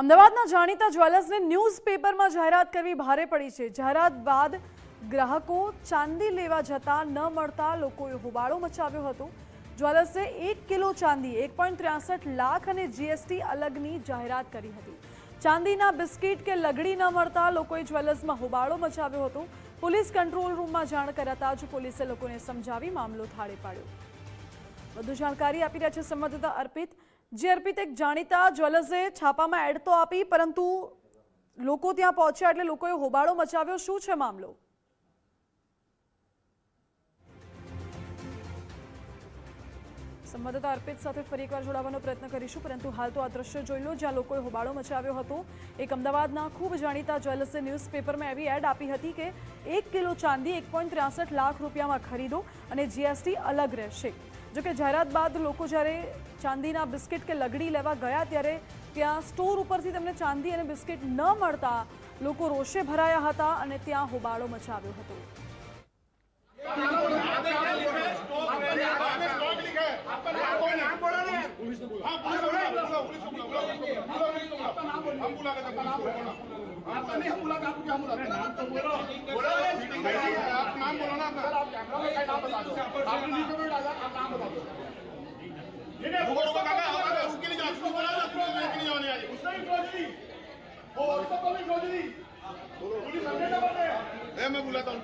અમદાવાદના જાણીતા જ્વેલર્સને ન્યૂઝપેપરમાં જાહેરાત કરવી ભારે પડી છે. જાહેરાત બાદ ગ્રાહકો ચાંદી લેવા જતા ન મળતા લોકોએ હોબાળો મચાવ્યો હતો. જ્વેલર્સે એક કિલો ચાંદી, એક લાખ અને જીએસટી અલગની જાહેરાત કરી હતી. ચાંદીના બિસ્કિટ કે લગડી ન મળતા લોકોએ જ્વેલર્સમાં હોબાળો મચાવ્યો હતો. પોલીસ કંટ્રોલ રૂમમાં જાણ કરાતા જ પોલીસે લોકોને સમજાવી મામલો થાળે પાડ્યો. વધુ જાણકારી આપી રહ્યા છે સંવાદદાતા અર્પિત. જે અર્પિત એક જાણીતા જ્વેલર્સે છાપામાં એડ તો આપી, પરંતુ લોકો ત્યાં પહોંચ્યા એટલે લોકોએ હોબાળો મચાવ્યો. શું છે મામલો? સંવાદદાતા અર્પિત સાથે ફરી એકવાર જોડાવાનો પ્રયત્ન કરીશું, પરંતુ હાલ તો આ દ્રશ્ય જોઈ લો, જ્યાં લોકોએ હોબાળો મચાવ્યો હતો. એક અમદાવાદના ખૂબ જાણીતા જ્વેલર્સે ન્યૂઝપેપરમાં એવી એડ આપી હતી કે, એક કિલો ચાંદી એક લાખ રૂપિયામાં ખરીદો અને જીએસટી અલગ રહેશે. જોકે જાહેરાત બાદ લોકો જ્યારે ચાંદીના બિસ્કિટ કે લગડી લેવા ગયા ત્યારે ત્યાં સ્ટોર ઉપરથી તેમને ચાંદી અને બિસ્કિટ ન મળતા લોકો રોષે ભરાયા હતા અને ત્યાં હોબાળો મચાવ્યો હતો आप नाम बोलो ना अपना रुको रुको काका काका रुक के नहीं जाओ उसको बोला ना तुम लेके नहीं जाने वाली ए मैं बुलाता हूँ